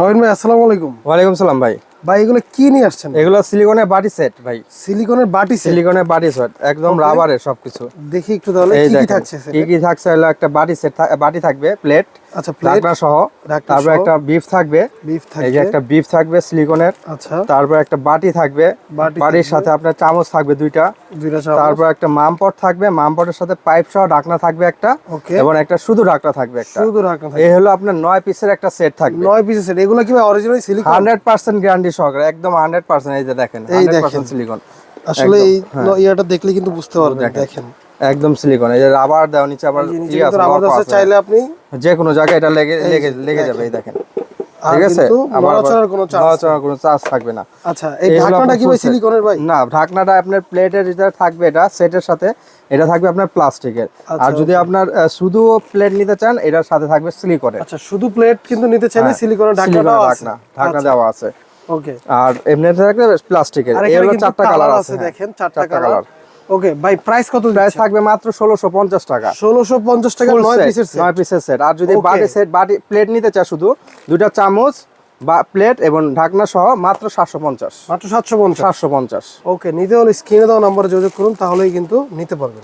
রহিন ভাই আসসালামু আলাইকুম। ওয়ালাইকুম সালাম ভাই। ভাই এগুলো কি নিয়ে আসছেন? এগুলো সিলিকনের বাটি সেট ভাই। সিলিকনের বাটি সেট সিলিকনের বাটি সেট একদম রাবারের সবকিছু। দেখি একটু তাহলে কি কি থাকছে কি কি থাকছে হলো একটা বাটি সেট বাটি থাকবে প্লেট আচ্ছা প্লেট ঢাকনা সহ। ঢাকনা তারপর একটা বিফ থাকবে। বিফ এই যে একটা বিফ থাকবে সিলিকনের আচ্ছা। তারপর একটা বাটি থাকবে। বাটির সাথে আপনার চামচ থাকবে দুইটা। দুইটা তারপর একটা মামপট থাকবে। মামপটের সাথে পাইপ সহ ঢাকনা থাকবে একটা। এবং একটা শুধু ঢাকনা থাকবে একটা। শুধু থাকবে এই হলো আপনার নয় পিসের একটা সেট থাকবে। নয় পিসের সেট এগুলো কি ভাই original silicon hundred percent guarantee সহকারে একদম হান্ড্রেড পার্সেন্ট এই যে দেখেন এই হান্ড্রেড দেখেন। পার্সেন্ট সিলিকন আসলে এই হ্যাঁ। ইয়াটা দেখলে কিন্তু বুঝতে পারবেন দেখেন। একদম সিলিকন এই যে রাবার দেওয়া নিচে আবার ইয়ে আছে, রাবার আছে। চাইলে আপনি যে কোনো জায়গায় এটা লেগে লেগে লেগে যাবে এই দেখেন। আর ঠিক আছে? আবার নড়াচড়ার কোনো চান্স নড়াচড়ার কোনো চার্জ থাকবে না। আচ্ছা এই ঢাকনাটা আপনার কি ভাই সিলিকনের ভাই? না ঢাকনাটা আপনার প্লেটের যেটা থাকবে এটা সেটের সাথে। এটা থাকবে আপনার প্লাস্টিকের আচ্ছা, আর যদি আপনার শুধু প্লেট নিতে চান এটার সাথে থাকবে সিলিকনের আচ্ছা শুধু প্লেট কিন্তু নিতে চাইলে সিলিকনের ঢাকনাটাও আছে। ঢাকনা দেওয়া আছে। ওকে আর এমনিতে থাকবে প্লাস্টিকের। কিন্তু চারটা কালার আছে দেখেন চারটা কালার ওকে ভাই প্রাইস কত প্রাইস থাকবে মাত্র ষোলোশো পঞ্চাশ টাকা। ষোলোশো পঞ্চাশ টাকা Full নয় পিসের সেট নয় পিসের সেট আর যদি বাটি সেট বাটি প্লেট নিতে চায় শুধু দুইটা চামচ বা প্লেট এবং ঢাকনা সহ মাত্র সাতশো পঞ্চাশ। মাত্র সাতশো পঞ্চাশ। সাতশো পঞ্চাশ। ওকে নিতে হলে স্ক্রিনে দেওয়া নাম্বারে যোগাযোগ করুন তাহলেই কিন্তু নিতে পারবেন।